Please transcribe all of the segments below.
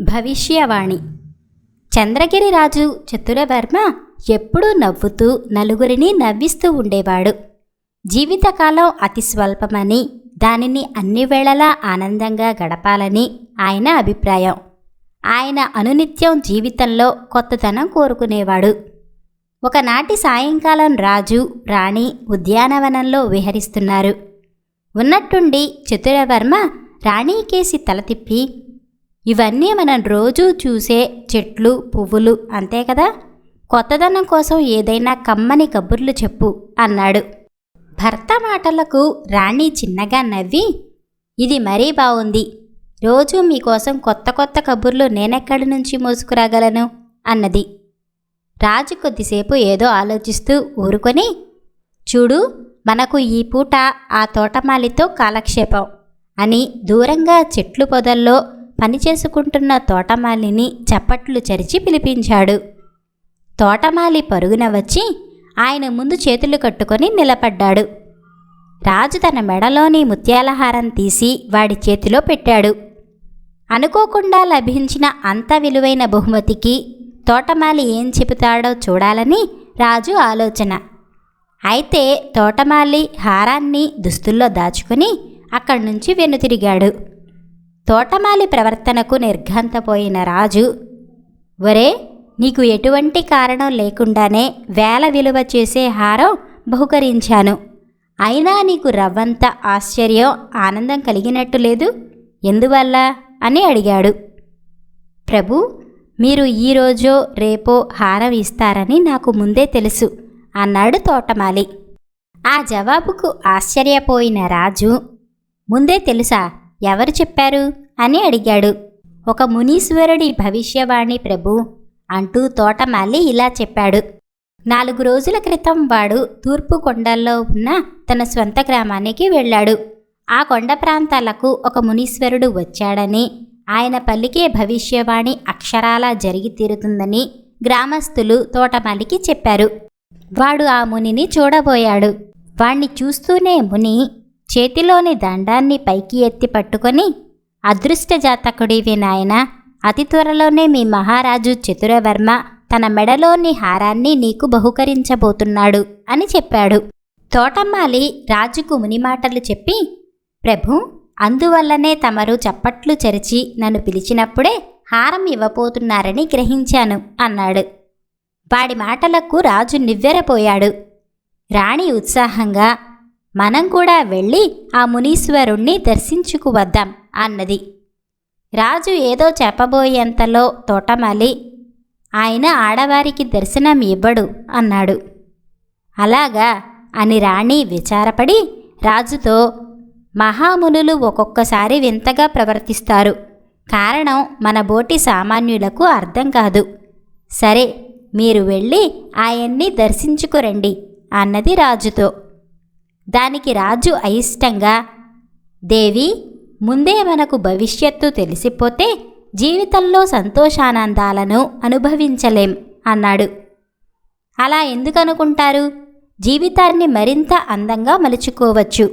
భవిష్యవాణి. చంద్రగిరి రాజు చతురవర్మ ఎప్పుడూ నవ్వుతూ నలుగురిని నవ్విస్తూ ఉండేవాడు. జీవితకాలం అతి స్వల్పమని దానిని అన్ని వేళలా ఆనందంగా గడపాలని ఆయన అభిప్రాయం. ఆయన అనునిత్యం జీవితంలో కొత్తదనం కోరుకునేవాడు. ఒకనాటి సాయంకాలం రాజు రాణి ఉద్యానవనంలో విహరిస్తున్నారు. ఉన్నట్టుండి చతురవర్మ రాణీకేసి తల తిప్పి ఇవన్నీ మనం రోజూ చూసే చెట్లు పువ్వులు అంతే కదా? కొత్తదనం కోసం ఏదైనా కమ్మని కబుర్లు చెప్పు అన్నాడు. భర్త మాటలకు రాణి చిన్నగా నవ్వి ఇది మరీ బాగుంది రోజూ మీకోసం కొత్త కొత్త కబుర్లు నేనెక్కడి నుంచి మోసుకురాగలను? అన్నది. రాజు కొద్దిసేపు ఏదో ఆలోచిస్తూ ఊరుకొని చూడు మనకు ఈ పూట ఆ తోటమాలితో కాలక్షేపం అని దూరంగా చెట్లు పొదల్లో పనిచేసుకుంటున్న తోటమాలిని చప్పట్లు చరిచి పిలిపించాడు. తోటమాలి పరుగున వచ్చి ఆయన ముందు చేతులు కట్టుకొని నిలబడ్డాడు. రాజు తన మెడలోని ముత్యాలహారం తీసి వాడి చేతిలో పెట్టాడు. అనుకోకుండా లభించిన అంత విలువైన బహుమతికి తోటమాలి ఏం చెబుతాడో చూడాలని రాజు ఆలోచన. అయితే తోటమాలి హారాన్ని దుస్తుల్లో దాచుకుని అక్కడి నుంచి వెనుతిరిగాడు. తోటమాలి ప్రవర్తనకు నిర్ఘాంతపోయిన రాజు ఒరే నీకు ఎటువంటి కారణం లేకుండానే వేల విలువ చేసే హారం బహుకరించాను. అయినా నీకు రవ్వంత ఆశ్చర్యం ఆనందం కలిగినట్టు లేదు? ఎందువల్ల? అని అడిగాడు. ప్రభు మీరు ఈరోజో రేపో హారం ఇస్తారని నాకు ముందే తెలుసు అన్నాడు తోటమాలి. ఆ జవాబుకు ఆశ్చర్యపోయిన రాజు ముందే తెలుసా? ఎవరు చెప్పారు? అని అడిగాడు. ఒక మునీశ్వరుడి భవిష్యవాణి ప్రభు అంటూ తోటమాలి ఇలా చెప్పాడు. నాలుగు రోజుల క్రితం వాడు తూర్పు కొండల్లో ఉన్న తన స్వంత గ్రామానికి వెళ్ళాడు. ఆ కొండ ప్రాంతాలకు ఒక మునీశ్వరుడు వచ్చాడని ఆయన పలికే భవిష్యవాణి అక్షరాలా జరిగి తీరుతుందని గ్రామస్తులు తోటమాలికి చెప్పారు. వాడు ఆ మునిని చూడబోయాడు. వాణ్ణి చూస్తూనే ముని చేతిలోని దండాన్ని పైకి ఎత్తి పట్టుకొని అదృష్ట జాతకుడివి నాయన అతి త్వరలోనే మీ మహారాజు చతురవర్మ తన మెడలోని హారాన్ని నీకు బహుకరించబోతున్నాడు అని చెప్పాడు. తోటమ్మాలి రాజుకు మునిమాటలు చెప్పి ప్రభు అందువల్లనే తమరు చప్పట్లు చెరిచి నన్ను పిలిచినప్పుడే హారం ఇవ్వబోతున్నారని గ్రహించాను అన్నాడు. వాడి మాటలకు రాజు నివ్వెరపోయాడు. రాణి ఉత్సాహంగా మనం కూడా వెళ్ళి ఆ మునీశ్వరుణ్ణి దర్శించుకు వద్దాం అన్నది. రాజు ఏదో చెప్పబోయేంతలో తోటమాలి ఆయన ఆడవారికి దర్శనం ఇవ్వడు అన్నాడు. అలాగా అని రాణి విచారపడి రాజుతో మహామునులు ఒక్కొక్కసారి వింతగా ప్రవర్తిస్తారు. కారణం మన బోటి సామాన్యులకు అర్థం కాదు. సరే మీరు వెళ్ళి ఆయన్ని దర్శించుకురండి అన్నది రాజుతో. దానికి రాజు అయిష్టంగా. దేవి ముందే మనకు భవిష్యత్తు తెలిసిపోతే జీవితంలో సంతోషానందాలను అనుభవించలేం అన్నాడు. అలా ఎందుకనుకుంటారు? జీవితాన్ని మరింత అందంగా మలుచుకోవచ్చు.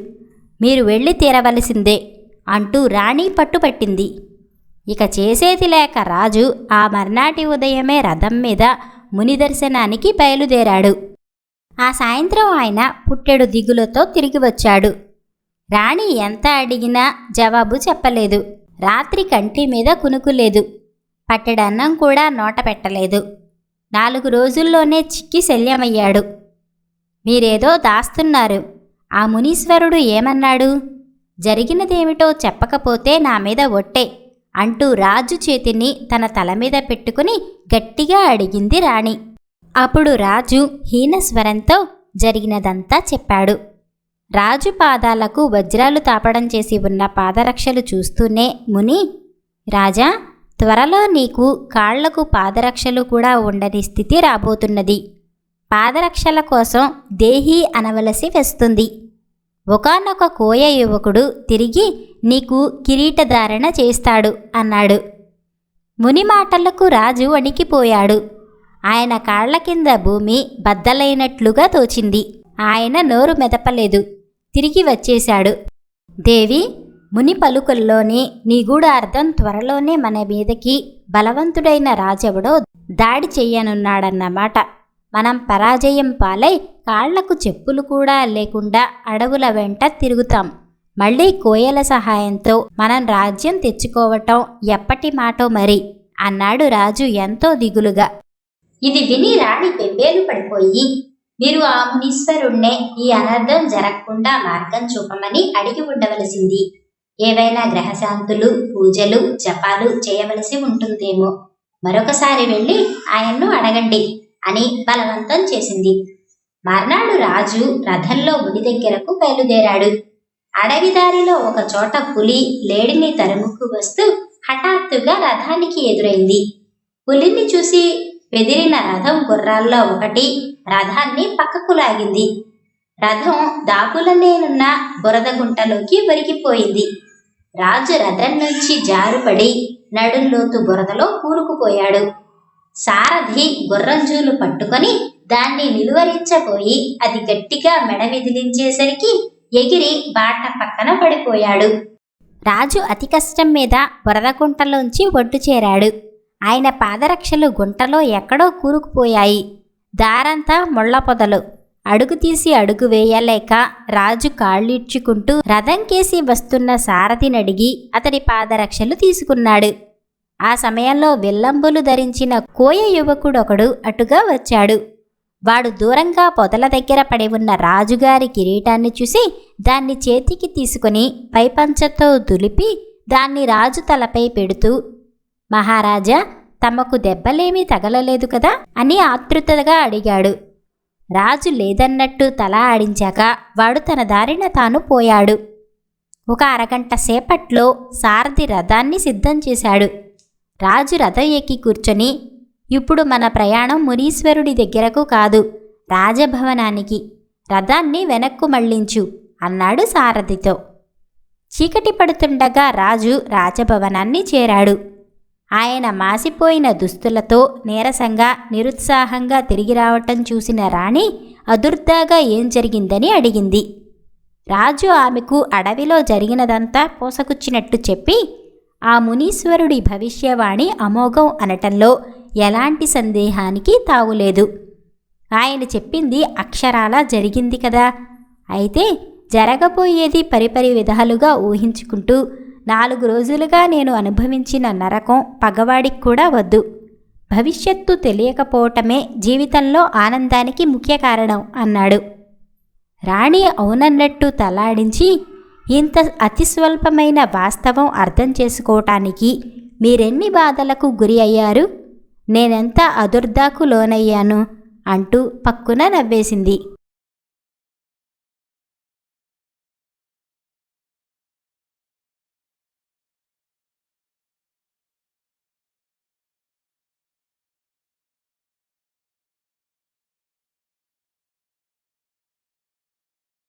మీరు వెళ్ళి తీరవలసిందే అంటూ రాణి పట్టుపట్టింది. ఇక చేసేది లేక రాజు ఆ మర్నాటి ఉదయమే రథం మీద ముని దర్శనానికి బయలుదేరాడు. ఆ సాయంత్రం ఆయన పుట్టెడు దిగులతో తిరిగి వచ్చాడు. రాణి ఎంత అడిగినా జవాబు చెప్పలేదు. రాత్రి కంటి మీద కునుకులేదు. పట్టెడన్నం కూడా నోట పెట్టలేదు. నాలుగు రోజుల్లోనే చిక్కి శల్యమయ్యాడు. మీరేదో దాస్తున్నారు. ఆ మునీశ్వరుడు ఏమన్నాడు? జరిగినదేమిటో చెప్పకపోతే నా మీద ఒట్టే అంటూ రాజు చేతిని తన తల మీద పెట్టుకుని గట్టిగా అడిగింది రాణి. అప్పుడు రాజు హీనస్వరంతో జరిగినదంతా చెప్పాడు. రాజు పాదాలకు వజ్రాలు తాపడం చేసి ఉన్న పాదరక్షలు చూస్తూనే ముని రాజా త్వరలో నీకు కాళ్ళకు పాదరక్షలు కూడా ఉండని స్థితి రాబోతున్నది. పాదరక్షల కోసం దేహి అనవలసి వస్తుంది. ఒకనొక కోయ యువకుడు తిరిగి నీకు కిరీటధారణ చేస్తాడు అన్నాడు. ముని మాటలకు రాజు వణికిపోయాడు. ఆయన కాళ్ళ కింద భూమి బద్దలైనట్లుగా తోచింది. ఆయన నోరు మెదపలేదు. తిరిగి వచ్చేశాడు. దేవి ముని పలుకుల్లోని నిగూఢ అర్థం త్వరలోనే మన మీదకి బలవంతుడైన రాజెవడో దాడి చెయ్యనున్నాడన్నమాట. మనం పరాజయం పాలై కాళ్ళకు చెప్పులు కూడా లేకుండా అడవుల వెంట తిరుగుతాం. మళ్ళీ కోయల సహాయంతో మనం రాజ్యం తెచ్చుకోవటం ఎప్పటి మాటో మరి అన్నాడు రాజు ఎంతో దిగులుగా. ఇది విని రాణి పెంబేలు పడిపోయి మీరు ఆ మునీశ్వరుణ్ణే ఈ అనర్థం జరగకుండా మార్గం చూపమని అడిగి ఉండవలసింది. ఏవైనా గ్రహశాంతులు పూజలు జపాలు చేయవలసి ఉంటుందేమో. మరొకసారి వెళ్ళి ఆయన్ను అడగండి అని బలవంతం చేసింది. మర్నాడు రాజు రథంలో ముని దగ్గరకు బయలుదేరాడు. అడవి దారిలో ఒక చోట పులి లేడిని తరుముకు వస్తూ హఠాత్తుగా రథానికి ఎదురైంది. పులిని చూసి వెదిరిన రథం గుర్రాల్లో ఒకటి. రథాన్ని పక్కకు లాగింది. రథం దాపులనేనున్న బురద గుంటలోకి ఒరిగిపోయింది. రాజు రథం నుంచి జారుపడి నడుంలోతు బురదలో కూరుకుపోయాడు. సారథి గుర్రంజూలు పట్టుకొని దాన్ని నిలువరించబోయి అది గట్టిగా మెడ విదిలించేసరికి ఎగిరి బాట పక్కన పడిపోయాడు. రాజు అతి కష్టం మీద బురద గుంటలోంచి ఒడ్డు చేరాడు ఆయన పాదరక్షలు గుంటలో ఎక్కడో కూరుకుపోయాయి. దారంతా ముళ్ళ పొదలు. అడుగు తీసి అడుగు వేయలేక రాజు కాళ్ళీడ్చుకుంటూ రథం కేసి వస్తున్న సారథినడిగి అతడి పాదరక్షలు తీసుకున్నాడు. ఆ సమయంలో విల్లంబులు ధరించిన కోయ యువకుడొకడు అటుగా వచ్చాడు. వాడు దూరంగా పొదల దగ్గర పడి ఉన్న రాజుగారి కిరీటాన్ని చూసి దాన్ని చేతికి తీసుకుని పైపంచతో దులిపి దాన్ని రాజు తలపై పెడుతూ మహారాజా తమకు దెబ్బలేమీ తగలలేదు కదా? అని ఆతృతగా అడిగాడు. రాజు లేదన్నట్టు తల ఆడించాక వాడు తన దారిన తాను పోయాడు. ఒక అరగంట సేపట్లో సారథి రథాన్ని సిద్ధం చేశాడు. రాజు రథం ఎక్కి కూర్చొని ఇప్పుడు మన ప్రయాణం మునీశ్వరుడి దగ్గరకు కాదు రాజభవనానికి రథాన్ని వెనక్కు మళ్ళించు అన్నాడు సారథితో. చీకటి పడుతుండగా రాజు రాజభవనాన్ని చేరాడు. ఆయన మాసిపోయిన దుస్తులతో నీరసంగా నిరుత్సాహంగా తిరిగి రావటం చూసిన రాణి అదుర్దాగా ఏం జరిగిందని అడిగింది. రాజు ఆమెకు అడవిలో జరిగినదంతా పోసకుచ్చినట్టు చెప్పి ఆ మునీశ్వరుడి భవిష్యవాణి అమోఘం అనటంలో ఎలాంటి సందేహానికి తావులేదు. ఆయన చెప్పింది అక్షరాలా జరిగింది కదా. అయితే జరగబోయేది పరిపరి విధాలుగా ఊహించుకుంటూ నాలుగు రోజులుగా నేను అనుభవించిన నరకం పగవాడికి కూడా వద్దు. భవిష్యత్తు తెలియకపోవటమే జీవితంలో ఆనందానికి ముఖ్య కారణం అన్నాడు. రాణి అవునన్నట్టు తలాడించి ఇంత అతి స్వల్పమైన వాస్తవం అర్థం చేసుకోవటానికి మీరెన్ని బాధలకు గురి అయ్యారు? నేనెంత అదుర్దాకు లోనయ్యాను? అంటూ పక్కున నవ్వేసింది.